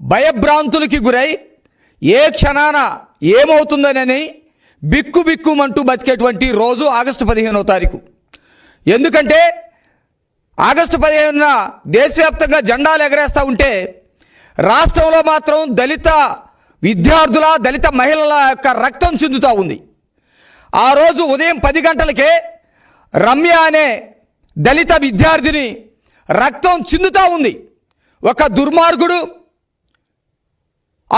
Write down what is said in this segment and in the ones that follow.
భయభ్రాంతులకి గురై ఏ క్షణాన ఏమవుతుందనని బిక్కు బిక్కుమంటూ బతికేటువంటి రోజు ఆగస్టు పదిహేనవ తారీఖు. ఎందుకంటే ఆగస్టు పదిహేనున దేశవ్యాప్తంగా జెండాలు ఎగరేస్తూ ఉంటే రాష్ట్రంలో మాత్రం దళిత విద్యార్థుల దళిత మహిళల యొక్క రక్తం చెందుతూ ఉంది. ఆ రోజు ఉదయం పది గంటలకే రమ్య అనే దళిత విద్యార్థిని రక్తం చిందుతూ ఉంది. ఒక దుర్మార్గుడు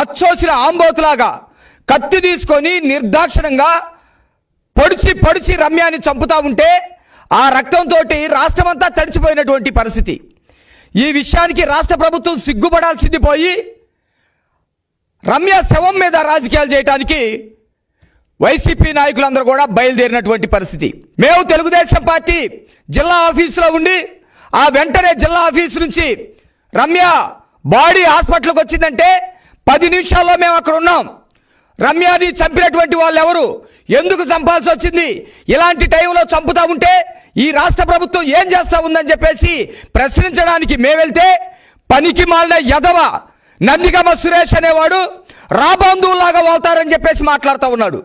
అచ్చోసిన ఆంబోతులాగా కత్తి తీసుకొని నిర్దాక్షిణంగా పొడిచి పొడిచి రమ్యాన్ని చంపుతా ఉంటే ఆ రక్తంతో రాష్ట్రమంతా తడిచిపోయినటువంటి పరిస్థితి. ఈ విషయానికి రాష్ట్ర ప్రభుత్వం సిగ్గుపడాల్సింది పోయి రమ్య శవం మీద రాజకీయాలు చేయడానికి వైసీపీ నాయకులందరూ కూడా బయలుదేరినటువంటి పరిస్థితి. మేము తెలుగుదేశం పార్టీ జిల్లా ఆఫీసులో ఉండి ఆ వెంటనే జిల్లా ఆఫీసు నుంచి రమ్య బాడీ హాస్పిటల్కి వచ్చిందంటే పది నిమిషాల్లో మేము అక్కడ ఉన్నాం. రమ్యాని చంపినటువంటి వాళ్ళు ఎవరు ఎందుకు చంపాల్సి వచ్చింది? ఇలాంటి టైంలో చంపుతా ఉంటే ఈ రాష్ట్ర ప్రభుత్వం ఏం చేస్తూ ఉందని చెప్పేసి ప్రశ్నించడానికి మేము వెళ్తే పనికి మాలిన యదవ నందిగమ సురేష్ అనేవాడు రాబాంధువులాగా వాళ్తారని చెప్పేసి మాట్లాడుతూ ఉన్నాడు.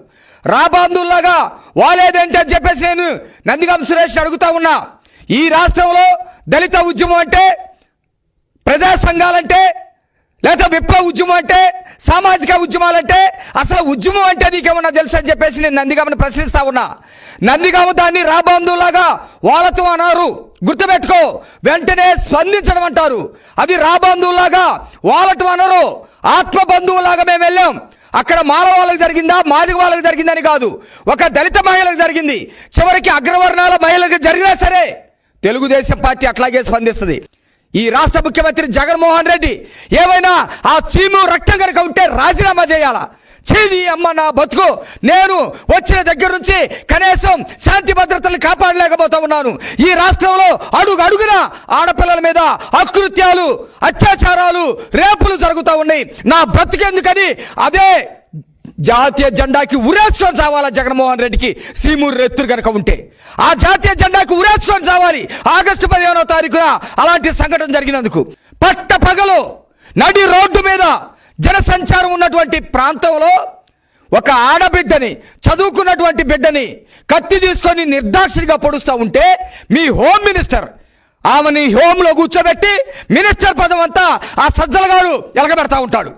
రాబాంధువులాగా వాలేదేంటి అని చెప్పేసి నేను నందిగమ సురేష్ని అడుగుతా ఉన్నా. ఈ రాష్ట్రంలో దళిత ఉద్యమం అంటే ప్రజా సంఘాలంటే లేదా విప్లవ ఉద్యమం అంటే సామాజిక ఉద్యమాలంటే అసలు ఉద్యమం అంటే నీకేమన్నా తెలుసు అని చెప్పేసి నేను నందిగామని ప్రశ్నిస్తా ఉన్నా. నందిగామ దాన్ని రాబంధువులాగా వాళ్ళతో అన్నారు. గుర్తుపెట్టుకో వెంటనే స్పందించడం అంటారు. అది రాబంధువులాగా వాళ్ళతో అనరు ఆత్మ బంధువులాగా మేము వెళ్ళాం. అక్కడ మాల వాళ్ళకి జరిగిందా మాదిగ వాళ్ళకి జరిగిందని కాదు. ఒక దళిత మహిళకు జరిగింది. చివరికి అగ్రవర్ణాల మహిళలకు జరిగినా సరే తెలుగుదేశం పార్టీ అట్లాగే స్పందిస్తుంది. ఈ రాష్ట్ర ముఖ్యమంత్రి జగన్మోహన్ రెడ్డి ఏమైనా ఆ చీము రక్తం కనుక ఉంటే రాజీనామా చేయాలా? చీని అమ్మ నా బతుకు నేను వచ్చిన దగ్గర నుంచి కనీసం శాంతి భద్రతలు కాపాడలేకపోతా ఉన్నాను. ఈ రాష్ట్రంలో అడుగు అడుగున ఆడపిల్లల మీద అకృత్యాలు అత్యాచారాలు రేపులు జరుగుతూ ఉన్నాయి. నా బ్రతుకెందుకని అదే జాతీయ జెండాకి ఉరేసుకొని చావాలా జగన్మోహన్ రెడ్డికి. సీమూరు రెత్తురు కనుక ఉంటే ఆ జాతీయ జెండాకి ఉరేసుకొని చావాలి. ఆగస్టు పదిహేనో తారీఖున అలాంటి సంఘటన జరిగినందుకు. పట్ట పగలు నడి రోడ్డు మీద జనసంచారం ఉన్నటువంటి ప్రాంతంలో ఒక ఆడబిడ్డని చదువుకున్నటువంటి బిడ్డని కత్తి తీసుకొని నిర్దాక్షిణిగా పొడుస్తూ ఉంటే మీ హోమ్ మినిస్టర్ ఆమెని హోంలో కూర్చోబెట్టి మినిస్టర్ పదం అంతా ఆ సజ్జలగాడు ఎలగబెడతా ఉంటాడు.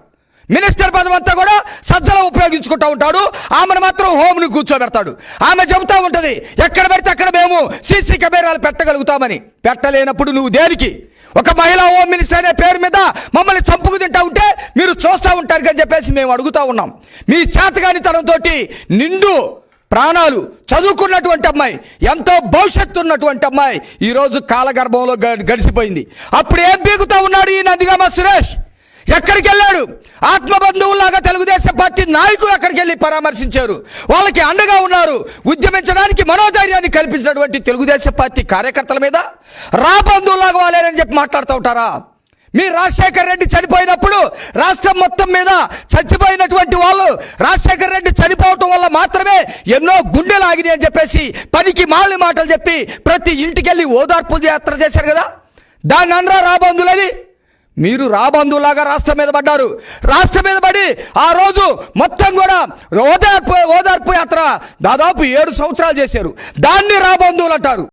మినిస్టర్ పదం అంతా కూడా సజ్జల ఉపయోగించుకుంటూ ఉంటాడు. ఆమెను మాత్రం హోమ్ని కూర్చోబెడతాడు. ఆమె చెబుతూ ఉంటుంది ఎక్కడ పెడితే అక్కడ మేము సీసీ కెమెరాలు పెట్టగలుగుతామని. పెట్టలేనప్పుడు నువ్వు దేనికి? ఒక మహిళా హోమ్ మినిస్టర్ అనే పేరు మీద మమ్మల్ని చంపుకు తింటా ఉంటే మీరు చూస్తూ ఉంటారు అని చెప్పేసి మేము అడుగుతా ఉన్నాం. మీ చేతగాని తనంతో నిండు ప్రాణాలు చదువుకున్నటువంటి అమ్మాయి ఎంతో భవిష్యత్తు ఉన్నటువంటి అమ్మాయి ఈరోజు కాలగర్భంలో గ- గడిచిపోయింది. అప్పుడు ఏం బీగుతూ ఉన్నాడు ఈ నందిగామ సురేష్? ఎక్కడికి వెళ్ళాడు ఆత్మబంధువులాగా తెలుగుదేశం పార్టీ నాయకులు అక్కడికి వెళ్ళి పరామర్శించారు? వాళ్ళకి అండగా ఉన్నారు. ఉద్యమించడానికి మనోధైర్యాన్ని కల్పించినటువంటి తెలుగుదేశం పార్టీ కార్యకర్తల మీద? రా బంధువులాగా వాళ్ళేనని చెప్పి మాట్లాడుతూ ఉంటారా? మీ రాజశేఖర్ రెడ్డి చనిపోయినప్పుడు రాష్ట్రం మొత్తం మీద చచ్చిపోయినటువంటి వాళ్ళు రాజశేఖర్ రెడ్డి చనిపోవటం వల్ల మాత్రమే ఎన్నో గుండెలు ఆగినాయి అని చెప్పేసి పనికి మాలి మాటలు చెప్పి ప్రతి ఇంటికెళ్ళి ఓదార్పు యాత్ర చేశారు కదా? దాన్ని అనరా రాబంధులని మీరు రాబంధువులాగా రాష్ట్రం మీద పడ్డారు. రాష్ట్రం మీద పడి ఆ రోజు మొత్తం కూడా ఓదార్పు ఓదార్పు యాత్ర దాదాపు ఏడు సంవత్సరాలు చేశారు. దాన్ని రాబంధువులు అంటారు.